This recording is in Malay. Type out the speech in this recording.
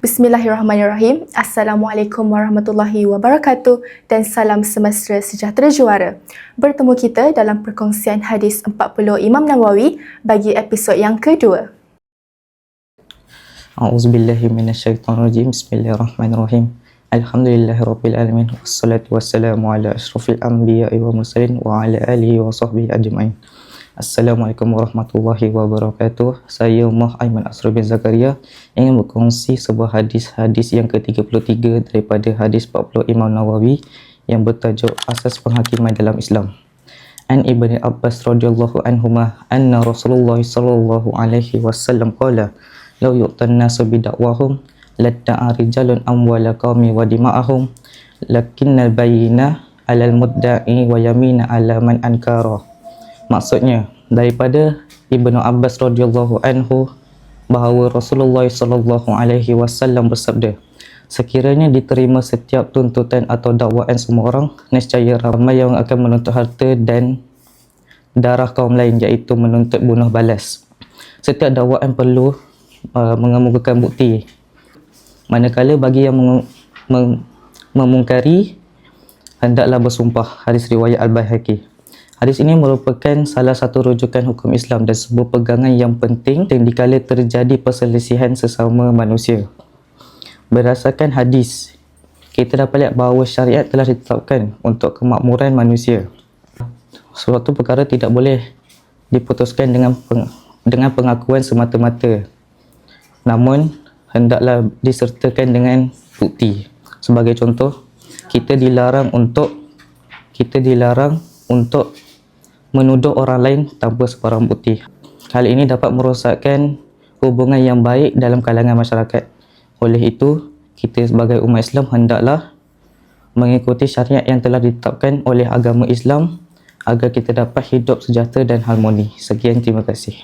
Bismillahirrahmanirrahim. Assalamualaikum warahmatullahi wabarakatuh dan salam semesta sejahtera juara. Bertemu kita dalam perkongsian hadis 40 Imam Nawawi bagi episod yang kedua. A'udzubillahi minasyaitonirrajim. Bismillahirrahmanirrahim. Alhamdulillahirabbil alamin wassalatu wassalamu ala asyrafil anbiya'i wa mursalin wa ala alihi wa sahbihi ajmain. Assalamualaikum warahmatullahi wabarakatuh. Saya Mah Aiman Asrul bin Zakaria ingin berkongsi sebuah hadis-hadis yang ke-33 daripada hadis 40 Imam Nawawi yang bertajuk Asas Penghakiman dalam Islam. An Ibni Abbas radhiyallahu anhuma anna Rasulullah sallallahu alaihi wasallam qala law yu'tan nasu bidakwahum ladda'a rijalun amwala qaumi wa dima'ahum lakinnal bayyina alal mudda'i wa yamina ala man ankara Maksudnya daripada Ibnu Abbas radhiyallahu anhu bahawa Rasulullah sallallahu alaihi wasallam bersabda Sekiranya diterima setiap tuntutan atau dakwaan semua orang, nescaya ramai yang akan menuntut harta dan darah kaum lain iaitu menuntut bunuh balas. Setiap dakwaan perlu uh, mengemukakan bukti. Manakala bagi yang meng- mem- memungkari hendaklah bersumpah hadis riwayat Al-Baihaqi. Hadis ini merupakan salah satu rujukan hukum Islam dan sebuah pegangan yang penting dan dikala terjadi perselisihan sesama manusia. Berdasarkan hadis, kita dapat lihat bahawa syariat telah ditetapkan untuk kemakmuran manusia. Suatu perkara tidak boleh diputuskan dengan peng, dengan pengakuan semata-mata. Namun, hendaklah disertakan dengan bukti. Sebagai contoh, kita dilarang untuk kita dilarang untuk menuduh orang lain tanpa sebarang bukti. Hal ini dapat merosakkan hubungan yang baik dalam kalangan masyarakat. Oleh itu, kita sebagai umat Islam hendaklah mengikuti syariat yang telah ditetapkan oleh agama Islam agar kita dapat hidup sejahtera dan harmoni. Sekian, terima kasih.